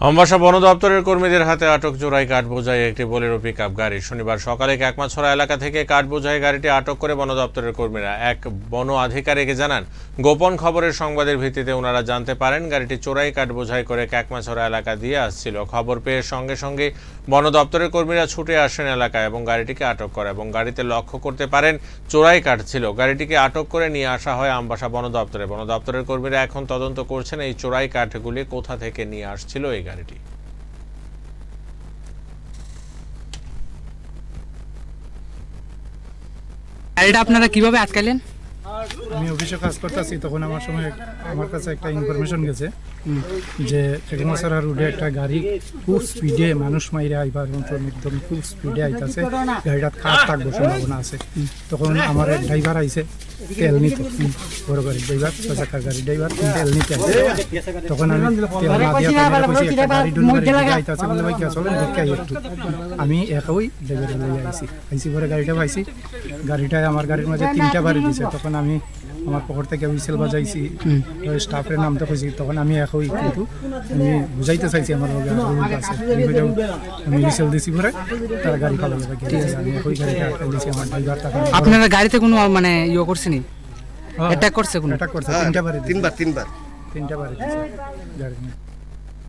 আমবাসা বন দপ্তরের কর্মীদের হাতে আটক চোরাই কাঠ বোঝাই একটি বোলেরো পিক আপ গাড়ি। শনিবার সকালে কাকমাছড়া এলাকা থেকে কাঠ বোঝাই গাড়িটি আটক করে বন দপ্তরের কর্মীরা। এক বন আধিকারিক জানান, গোপন খবরের সংবাদের ভিত্তিতে ওনারা জানতে পারেন, গাড়িটি চোরাই কাঠ বোঝাই করে কাকমাছড়া এলাকা দিয়ে আসছিল। খবর পেয়ে সঙ্গে সঙ্গে বন দপ্তরের কর্মীরা ছুটে আসেন এলাকায় এবং গাড়িটিকে আটক করে এবং গাড়িতে লক্ষ্য করতে পারেন চোরাই কাঠ ছিল। গাড়িটিকে আটক করে নিয়ে আসা হয় আমবাসা বন দপ্তরে। বন দপ্তরের কর্মীরা এখন তদন্ত করছেন এই চোরাই কাঠগুলি কোথা থেকে নিয়ে আসছিল এই গাড়িটি। গাড়িটা আপনারা কীভাবে আটকালেন আমি অফিসে কাজ করতেছি তখন আমার সময় আমার কাছে একটা ইনফরমেশন গেছে যে টেকমাসারা রোডে একটা গাড়ি খুব স্পিডে মানুষ মাইরে আইবার একদম খুব স্পিডে আইতাছে। গাড়িটাত খারাপ থাকব সম্ভাবনা আছে। তখন আমার এক ড্রাইভার আইছে। তেল নিতে বড় গাড়ি ড্রাইভার চাকার গাড়ি ড্রাইভার তেল নিতে তখন আমি তেল না দিয়া গাড়ি ডুন গাড়ি বলে ভাই কি চলেন দেখে আই একটু। আমি একাই ড্রাইভার লই আইছি। আইছি পরে গাড়িটা পাইছি। গাড়িটায় আমার গাড়ির মাঝে তিনটা বাড়ি দিছে। তখন আমি আমার পকেট থেকে হুইসেল বাজাইছি। স্টাফের নামটা কইছি তখন আমি একই কিন্তু আমি বুঝাইতে চাইছি আমার লগে আছে। আমি হুইসেল দিছি পরে তারা গাড়ি পালা আমি একই গাড়িটা দিছি আমার ড্রাইভার আপনারা গাড়িতে কোনো মানে ইয়ে করছেনি অ্যাটাক করছে কোনো অ্যাটাক করছে তিনটা বাড়ি দিছে। তিনবার তিনবার। তিনটা বাড়ি দিছে। গাড়ির মধ্যে।